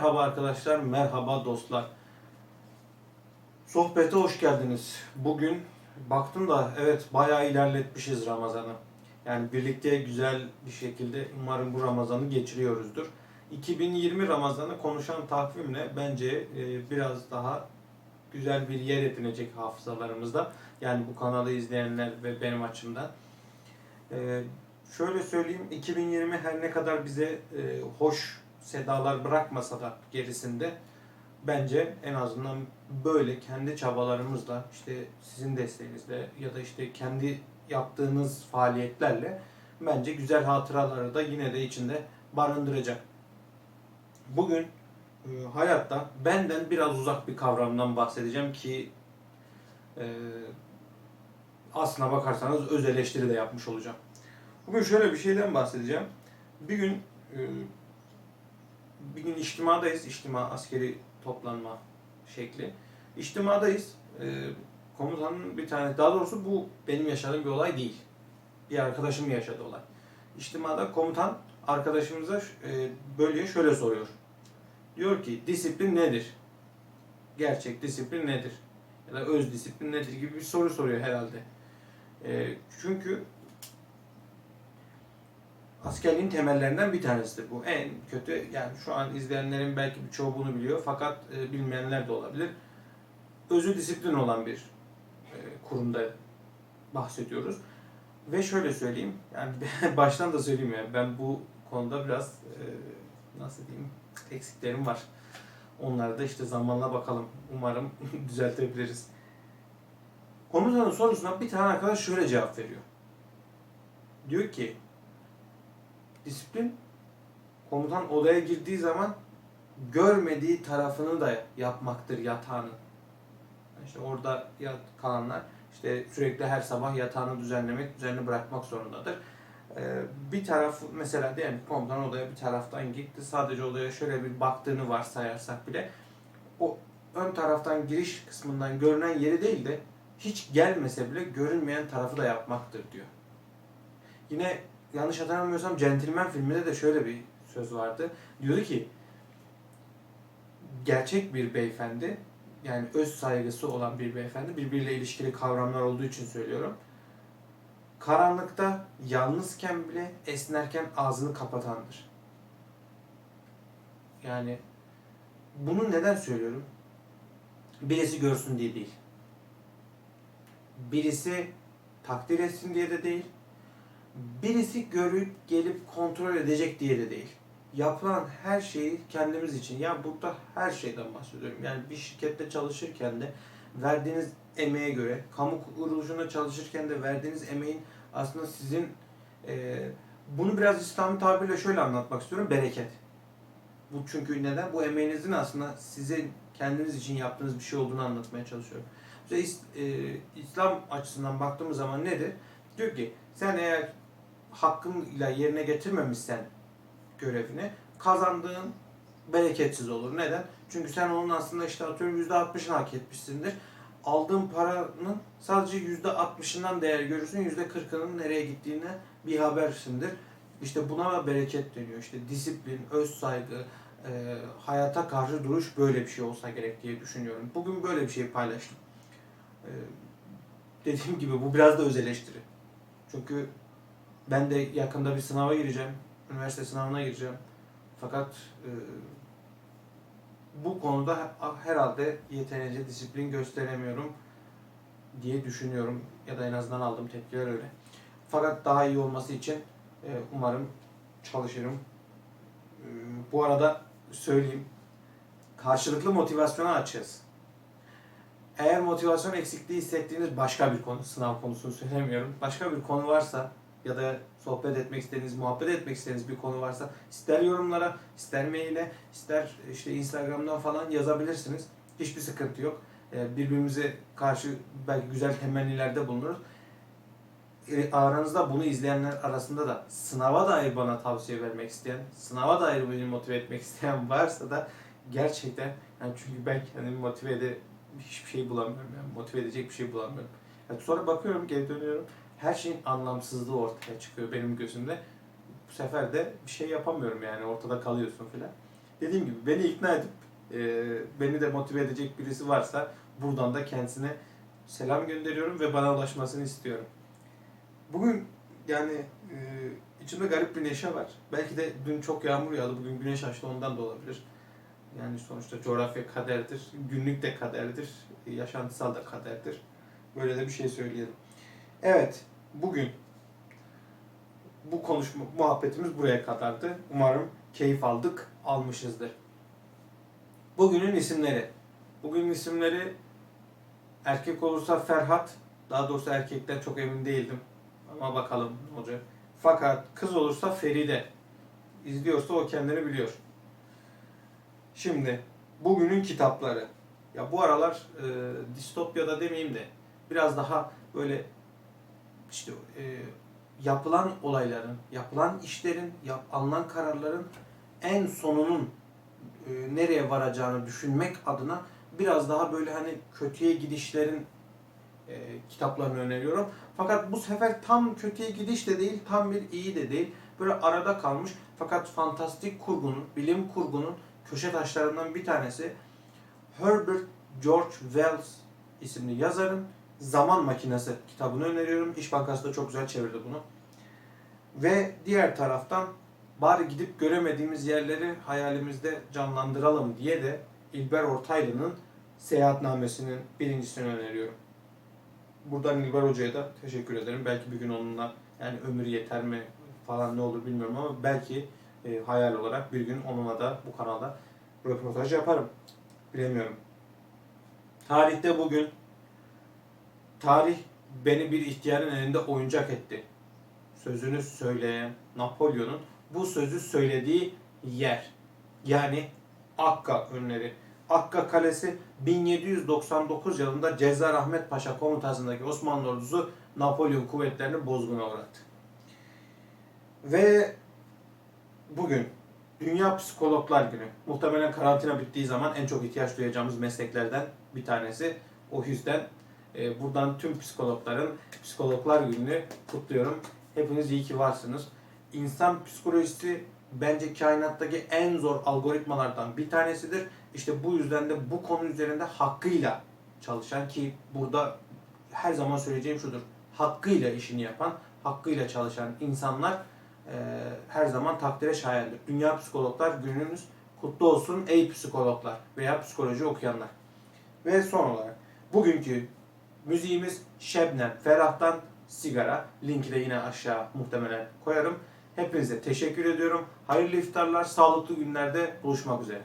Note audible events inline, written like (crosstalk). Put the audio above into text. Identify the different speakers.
Speaker 1: Merhaba arkadaşlar, merhaba dostlar. Sohbete hoş geldiniz. Bugün baktım da evet bayağı ilerletmişiz Ramazan'ı. Yani birlikte güzel bir şekilde umarım bu Ramazan'ı geçiriyoruzdur. 2020 Ramazan'ı konuşan takvimle bence e, biraz daha güzel bir yer edinecek hafızalarımızda. Yani bu kanalı izleyenler ve benim açımdan. E, şöyle söyleyeyim, 2020 her ne kadar bize e, hoş sedalar bırakmasa da gerisinde bence en azından böyle kendi çabalarımızla işte sizin desteğinizle ya da işte kendi yaptığınız faaliyetlerle bence güzel hatıraları da yine de içinde barındıracak. Bugün e, hayatta benden biraz uzak bir kavramdan bahsedeceğim ki e, aslına bakarsanız öz eleştiri de yapmış olacağım. Bugün şöyle bir şeyden bahsedeceğim. Bir gün e, bir gün içtimadayız. İçtima askeri toplanma şekli. İçtimadayız. E, komutanın bir tane, daha doğrusu bu benim yaşadığım bir olay değil. Bir arkadaşım yaşadı olay. İçtimada komutan arkadaşımıza e, bölüye şöyle soruyor. Diyor ki disiplin nedir? Gerçek disiplin nedir? Ya da öz disiplin nedir gibi bir soru soruyor herhalde. E, çünkü askerliğin temellerinden bir tanesidir bu. En kötü yani şu an izleyenlerin belki birçoğu bunu biliyor fakat e, bilmeyenler de olabilir. Özü disiplin olan bir e, kurumda bahsediyoruz. Ve şöyle söyleyeyim, yani (laughs) baştan da söyleyeyim yani ben bu konuda biraz e, nasıl diyeyim eksiklerim var. Onları da işte zamanla bakalım. Umarım (laughs) düzeltebiliriz. Komutanın sorusuna bir tane arkadaş şöyle cevap veriyor. Diyor ki disiplin komutan odaya girdiği zaman görmediği tarafını da yapmaktır yatağının. İşte orada yat kalanlar işte sürekli her sabah yatağını düzenlemek, düzenli bırakmak zorundadır. Ee, bir taraf mesela diyelim komutan odaya bir taraftan gitti. Sadece odaya şöyle bir baktığını varsayarsak bile o ön taraftan giriş kısmından görünen yeri değil de hiç gelmese bile görünmeyen tarafı da yapmaktır diyor. Yine yanlış hatırlamıyorsam Gentleman filminde de şöyle bir söz vardı. Diyordu ki gerçek bir beyefendi yani öz saygısı olan bir beyefendi birbiriyle ilişkili kavramlar olduğu için söylüyorum. Karanlıkta yalnızken bile esnerken ağzını kapatandır. Yani bunu neden söylüyorum? Birisi görsün diye değil. Birisi takdir etsin diye de değil birisi görüp gelip kontrol edecek diye de değil. Yapılan her şeyi kendimiz için. Ya burada her şeyden bahsediyorum. Yani bir şirkette çalışırken de verdiğiniz emeğe göre, kamu kuruluşunda çalışırken de verdiğiniz emeğin aslında sizin e, bunu biraz İslami tabirle şöyle anlatmak istiyorum. Bereket. Bu çünkü neden? Bu emeğinizin aslında sizin kendiniz için yaptığınız bir şey olduğunu anlatmaya çalışıyorum. İşte, e, İslam açısından baktığımız zaman nedir? Diyor ki sen eğer hakkıyla yerine getirmemişsen görevini kazandığın bereketsiz olur. Neden? Çünkü sen onun aslında işte atıyorum %60'ını hak etmişsindir. Aldığın paranın sadece %60'ından değer görürsün. %40'ının nereye gittiğine bir habersindir. İşte buna bereket deniyor. İşte disiplin, öz saygı, e, hayata karşı duruş böyle bir şey olsa gerek diye düşünüyorum. Bugün böyle bir şey paylaştım. E, dediğim gibi bu biraz da öz eleştiri. Çünkü ben de yakında bir sınava gireceğim. Üniversite sınavına gireceğim. Fakat e, bu konuda herhalde yeterince disiplin gösteremiyorum diye düşünüyorum. Ya da en azından aldığım tepkiler öyle. Fakat daha iyi olması için e, umarım çalışırım. E, bu arada söyleyeyim. Karşılıklı motivasyona açığız. Eğer motivasyon eksikliği hissettiğiniz başka bir konu, sınav konusunu söylemiyorum. Başka bir konu varsa ya da sohbet etmek istediğiniz, muhabbet etmek istediğiniz bir konu varsa ister yorumlara, ister maile, ister işte Instagram'dan falan yazabilirsiniz. Hiçbir sıkıntı yok. Ee, birbirimize karşı belki güzel temennilerde bulunuruz. Ee, Aranızda bunu izleyenler arasında da sınava dair bana tavsiye vermek isteyen, sınava dair beni motive etmek (laughs) isteyen varsa da gerçekten yani çünkü ben kendimi motive ede hiçbir şey bulamıyorum yani motive edecek bir şey bulamıyorum. Yani sonra bakıyorum geri dönüyorum her şeyin anlamsızlığı ortaya çıkıyor benim gözümde. Bu sefer de bir şey yapamıyorum yani ortada kalıyorsun filan. dediğim gibi beni ikna edip e, beni de motive edecek birisi varsa buradan da kendisine selam gönderiyorum ve bana ulaşmasını istiyorum. Bugün yani e, içimde garip bir neşe var. Belki de dün çok yağmur yağdı, bugün güneş açtı ondan da olabilir. Yani sonuçta coğrafya kaderdir, günlük de kaderdir, yaşantısal da kaderdir. Böyle de bir şey söyleyelim. Evet, bugün bu konuşma, muhabbetimiz buraya kadardı. Umarım keyif aldık, almışızdır. Bugünün isimleri. Bugünün isimleri erkek olursa Ferhat, daha doğrusu erkekten çok emin değildim. Ama bakalım ne olacak. Fakat kız olursa Feride. İzliyorsa o kendini biliyor. Şimdi bugünün kitapları. Ya bu aralar e, distopyada demeyeyim de biraz daha böyle işte e, yapılan olayların, yapılan işlerin, yap, alınan kararların en sonunun e, nereye varacağını düşünmek adına biraz daha böyle hani kötüye gidişlerin e, kitaplarını öneriyorum. Fakat bu sefer tam kötüye gidiş de değil, tam bir iyi de değil. Böyle arada kalmış fakat fantastik kurgunun, bilim kurgunun köşe taşlarından bir tanesi Herbert George Wells isimli yazarın Zaman Makinesi kitabını öneriyorum. İş Bankası da çok güzel çevirdi bunu. Ve diğer taraftan bari gidip göremediğimiz yerleri hayalimizde canlandıralım diye de İlber Ortaylı'nın Seyahatnamesi'nin birincisini öneriyorum. Buradan İlber Hoca'ya da teşekkür ederim. Belki bir gün onunla yani ömür yeter mi falan ne olur bilmiyorum ama belki e, hayal olarak bir gün onunla da bu kanalda röportaj yaparım. Bilemiyorum. Tarihte bugün tarih beni bir ihtiyarın elinde oyuncak etti. Sözünü söyleyen Napolyon'un bu sözü söylediği yer. Yani Akka önleri. Akka Kalesi 1799 yılında Cezar Ahmet Paşa komutasındaki Osmanlı ordusu Napolyon kuvvetlerini bozguna uğrattı. Ve bugün Dünya Psikologlar Günü. Muhtemelen karantina bittiği zaman en çok ihtiyaç duyacağımız mesleklerden bir tanesi. O yüzden e, buradan tüm psikologların Psikologlar Günü'nü kutluyorum. Hepiniz iyi ki varsınız. İnsan psikolojisi bence kainattaki en zor algoritmalardan bir tanesidir. İşte bu yüzden de bu konu üzerinde hakkıyla çalışan ki burada her zaman söyleyeceğim şudur. Hakkıyla işini yapan, hakkıyla çalışan insanlar e, her zaman takdire şayandır. Dünya Psikologlar Gününüz kutlu olsun ey psikologlar veya psikoloji okuyanlar. Ve son olarak bugünkü müziğimiz Şebnem Ferah'tan Sigara. Linki de yine aşağı muhtemelen koyarım. Hepinize teşekkür ediyorum. Hayırlı iftarlar, sağlıklı günlerde buluşmak üzere.